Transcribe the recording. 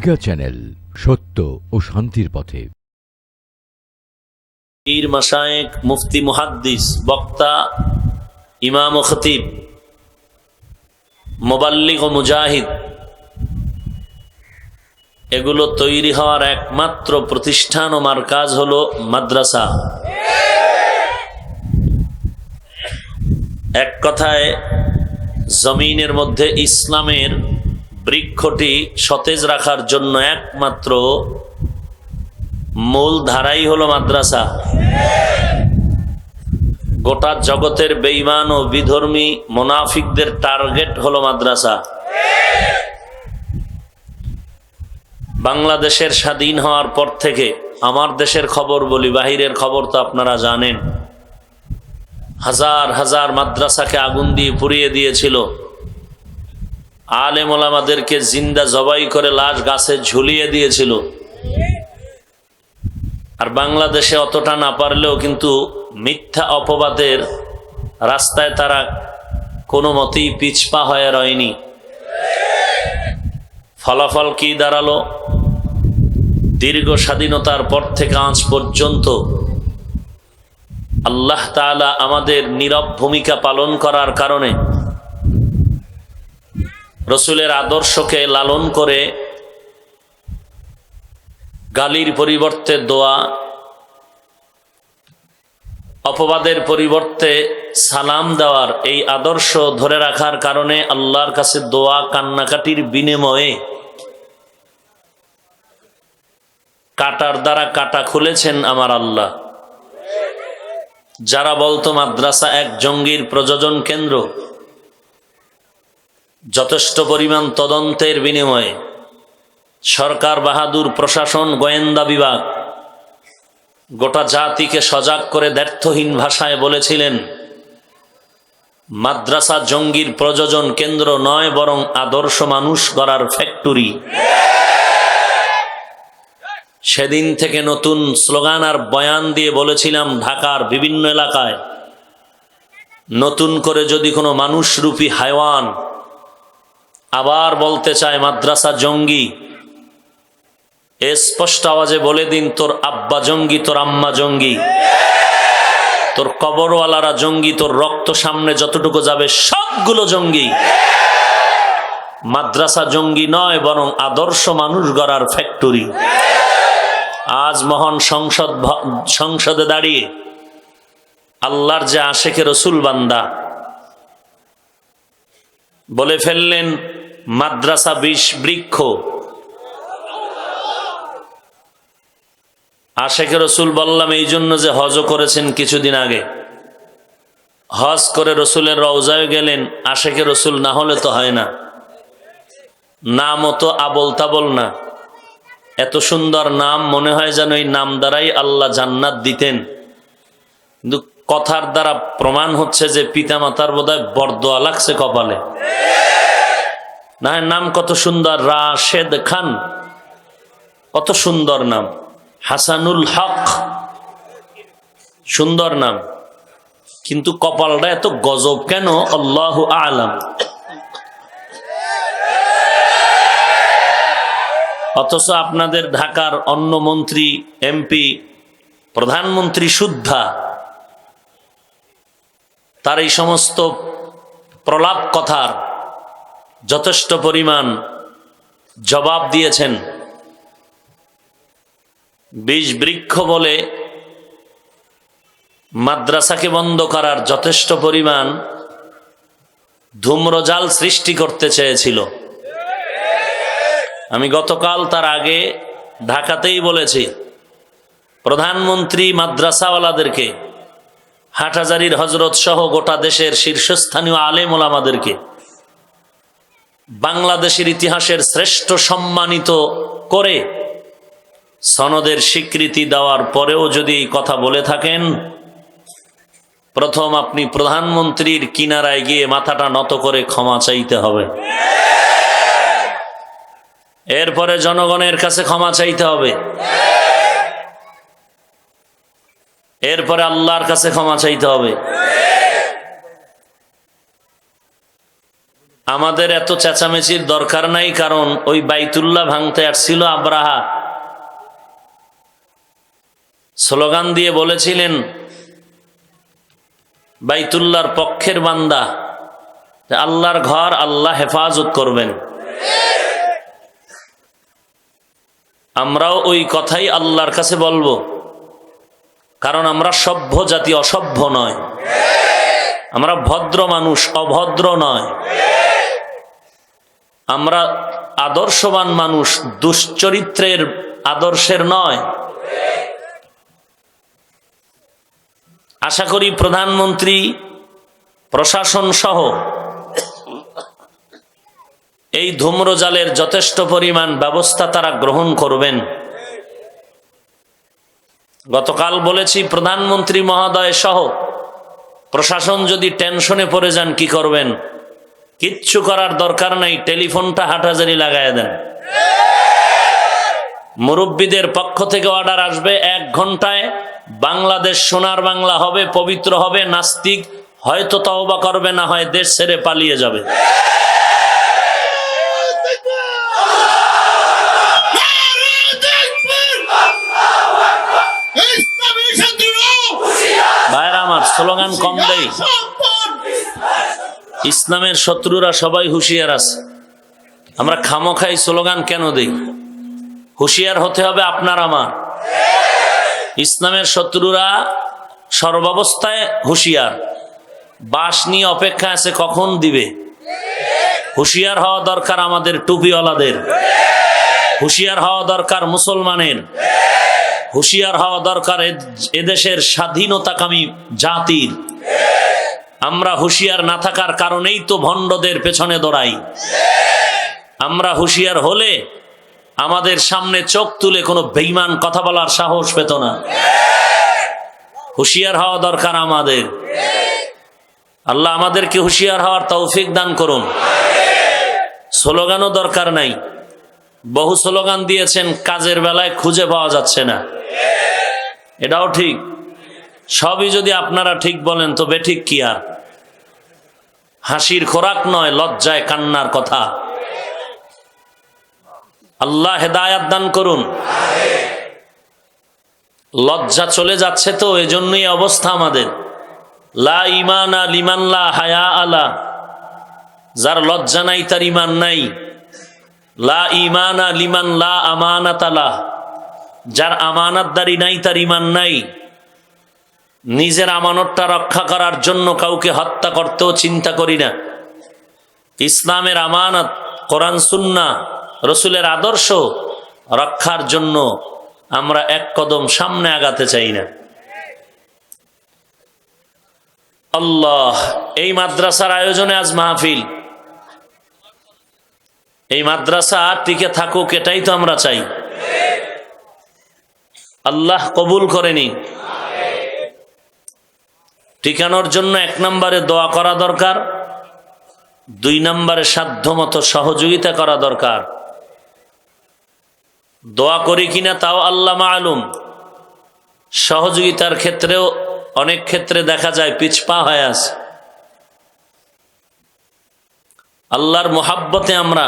Mega channel সত্য ও শান্তির পথে। পীর মাসায়েক মুফতি মুহাদ্দিস, বক্তা, ইমাম ও খতিব, মোবাল্লিগ ও মুজাহিদ, এগুলো তৈরি হওয়ার একমাত্র প্রতিষ্ঠান ও মার্কাজ হলো মাদ্রাসা। এক কথায়, জমিনের মধ্যে ইসলামের বৃক্ষটি সতেজ রাখার জন্য একমাত্র মূল ধারাই হলো মাদ্রাসা। গোটা জগতের বেইমান ও বিধর্মী মোনাফিকদের টার্গেট হলো মাদ্রাসা। বাংলাদেশের স্বাধীন হওয়ার পর থেকে আমার দেশের খবর বলি, বাহিরের খবর তো আপনারা জানেন। হাজার হাজার মাদ্রাসাকে আগুন দিয়ে পুড়িয়ে দিয়েছিল। আলেম ওলামাদেরকে জিন্দা জবাই করে লাশ গাছে ঝুলিয়ে দিয়েছিল। আর বাংলাদেশে অতটা না পারলেও কিন্তু মিথ্যা অপবাদের রাস্তায় তারা কোনো মতেই পিছপা হয়ে রয়নি। ফলাফল কি দাঁড়াল? দীর্ঘ স্বাধীনতার পর থেকে আজ পর্যন্ত আল্লাহ তাআলা আমাদের নীরব ভূমিকা পালন করার কারণে রসুলের আদর্শকে লালন করে গালির পরিবর্তে দোয়া, অপবাদের পরিবর্তে সালাম দেওয়ার এই আদর্শ ধরে রাখার কারণে আল্লাহর কাছে দোয়া কান্নাকাটির বিনিময়ে কাটার দ্বারা কাটা খুলেছেন আমার আল্লাহ। যারা বলতো মাদ্রাসা এক জঙ্গির প্রযোজন কেন্দ্র যথেষ্ট পরিমাণ তদন্তের বিনিময়ে সরকার বাহাদুর প্রশাসন গোয়েন্দা বিভাগ গোটা জাতিকে সজাগ করে দ্ব্যর্থহীন ভাষায় বলেছিলেন, মাদ্রাসা জঙ্গির প্রযোজন কেন্দ্র নয়, বরং আদর্শ মানুষ গড়ার ফ্যাক্টরি। সেদিন থেকে নতুন স্লোগান আর বয়ান দিয়ে বলেছিলাম ঢাকার বিভিন্ন এলাকায়, নতুন করে যদি কোনো মানুষরূপী হাইওয়ান আবার বলতে চায়, মাদ্রাসা জঙ্গি, এ স্পষ্ট আওয়াজে বলে দিন, তোর আব্বা জঙ্গি, তোর আম্মা জঙ্গি। তোর কবরওয়ালারা জঙ্গি, তোর রক্ত সামনে যতটুকু যাবে সবগুলো জঙ্গি। মাদ্রাসা জঙ্গি নয়, বরং আদর্শ মানুষ গড়ার ফ্যাক্টরি। আজ মহান সংসদ সংসদে দাঁড়িয়ে আল্লাহর যে আশেখে রসুল বান্দা, বলে ফেললেন মাদ্রাসা বিষ বৃক্ষ। আশেখ রসুল বললাম, এই জন্য যে হজ করেছেন কিছুদিন আগে। হজ করে রসুলের রওজায় গেলেন, আশেখে রসুল না হলে তো হয় না। নাম তো আবল তাবল না। এত সুন্দর নাম, মনে হয় যেন এই নাম দ্বারাই আল্লাহ জান্নাত দিতেন। কিন্তু কথার দ্বারা প্রমাণ হচ্ছে যে পিতামাতার বোধহয় বরদোয়া লাগছে কপালে। না নাম কত সুন্দর? রাশেদ খান। কত সুন্দর নাম। হাসানুল হক। সুন্দর নাম। কিন্তু কপালটা এত গজব কেন? আল্লাহ আলাম। অথচ আপনাদের ঢাকার অন্য মন্ত্রী, এমপি, প্রধানমন্ত্রী শুদ্ধা। তার এই সমস্ত প্রলাপ কথার যথেষ্ট পরিমাণ জবাব দিয়েছেন। বীজ বৃক্ষ বলে মাদ্রাসাকে বন্ধ করার যথেষ্ট পরিমাণ ধূম্রজাল সৃষ্টি করতে চেয়েছিল। আমি গতকাল তার আগে ঢাকাতেই বলেছি, প্রধানমন্ত্রী মাদ্রাসাওয়ালাদেরকে, হাটহাজারির হজরত সহ গোটা দেশের শীর্ষস্থানীয় আলেম ওলামাদেরকে বাংলাদেশের ইতিহাসের শ্রেষ্ঠ সম্মানিত করে সনদের স্বীকৃতি দেওয়ার পরেও যদি এই কথা বলে থাকেন, প্রথম আপনি প্রধানমন্ত্রীর কিনারায় গিয়ে মাথাটা নত করে ক্ষমা চাইতে হবে। এরপরে জনগণের কাছে ক্ষমা চাইতে হবে। এরপরে আল্লাহর কাছে ক্ষমা চাইতে হবে। আমাদের এত চেঁচামেচির দরকার নাই, কারণ ওই বাইতুল্লাহ ভাঙতে আসছিল আব্রাহা। স্লোগান দিয়ে বলেছিলেন, বাইতুল্লাহর পক্ষের বান্দা আল্লাহর ঘর আল্লাহ হেফাজত করবেন। আমরাও ওই কথাই আল্লাহর কাছে বলব, কারণ আমরা সভ্য জাতি, অসভ্য নয়। আমরা ভদ্র মানুষ, অভদ্র নয়। আমরা আদর্শবান মানুষ, দুশ্চরিত্রের আদর্শের নয়। আশা করি প্রধানমন্ত্রী, প্রশাসন সহ এই ধূম্রজালের যথেষ্ট পরিমাণ ব্যবস্থা তারা গ্রহণ করবেন। গতকাল বলেছি, প্রধানমন্ত্রী মহোদয় সহ প্রশাসন যদি টেনশনে পড়ে যান, কি করবেন? কিচ্ছু করার দরকার নাই, টেলিফোনটা হাটাজারি লাগায় দেন। মুরব্বীদের পক্ষ থেকে অর্ডার আসবে, এক ঘন্টায় বাংলাদেশ সোনার বাংলা হবে, পবিত্র হবে, নাস্তিক, হয়তো তওবা করবে, না হয় দেশ ছেড়ে পালিয়ে যাবে। ভাইরা, আমার স্লোগান কম দেই। ইসলামের শত্রুরা সবাই হুঁশিয়ার আছে। আমরা খামোখাই স্লোগান কেন দেই? হুঁশিয়ার হতে হবে আপনার আমার। ইসলামের শত্রুরা সর্বাবস্থায় হুঁশিয়ার। বাস নিয়ে অপেক্ষা আছে কখন দিবে? হুঁশিয়ার হওয়া দরকার আমাদের টুপিওয়ালাদের। হুঁশিয়ার হওয়া দরকার মুসলমানের। হুঁশিয়ার হওয়া দরকার এদেশের স্বাধীনতাকামী জাতির। আমরা হুঁশিয়ার না থাকার কারণেই তো ভণ্ডদের পেছনে দৌড়াই। আমরা হুঁশিয়ার হলে আমাদের সামনে চোখ তুলে কোনো বেইমান কথা বলার সাহস পেত না। হুঁশিয়ার হওয়া দরকার আমাদের। আল্লাহ আমাদেরকে হুঁশিয়ার হওয়ার তৌফিক দান করুন। স্লোগানও দরকার নাই। বহু স্লোগান দিয়েছেন, কাজের বেলায় খুঁজে পাওয়া যাচ্ছে না। এটাও ঠিক। সবই যদি আপনারা ঠিক বলেন তো বেঠিক কি আর? হাসির খোরাক নয়, লজ্জায় কান্নার কথা। আল্লাহ হেদায়াত দান করুন। লজ্জা চলে যাচ্ছে তো, এজন্যই অবস্থা আমাদের। লা ইমানা লিমান লা হায়া আলা যার লজ্জা নাই, তার ইমান নাই। লা ইমানা লিমান লা আমানাত আলা যার আমানাতদারি নাই, তার ইমান নাই। নিজের আমানতটা রক্ষা করার জন্য কাউকে হত্যা করতেও চিন্তা করি না। ইসলামের আমানত, কোরআন, সুন্না, রসুলের আদর্শ রক্ষার জন্য আমরা এক কদম সামনে আগাতে চাই না। আল্লাহ, এই মাদ্রাসার আয়োজনে আজ মাহফিল। এই মাদ্রাসা টিকে থাকুক, এটাই তো আমরা চাই। আল্লাহ কবুল করেনি টিকানোর জন্য এক নম্বরে দোয়া করা দরকার, দুই নম্বরে সাধ্যমতো সহযোগিতা করা দরকার। দোয়া করি কিনা তাও আল্লাহ মালুম। সহযোগিতার ক্ষেত্রেও অনেক ক্ষেত্রে দেখা যায় পিছপা হয়ে আছে। আল্লাহর মোহাব্বতে আমরা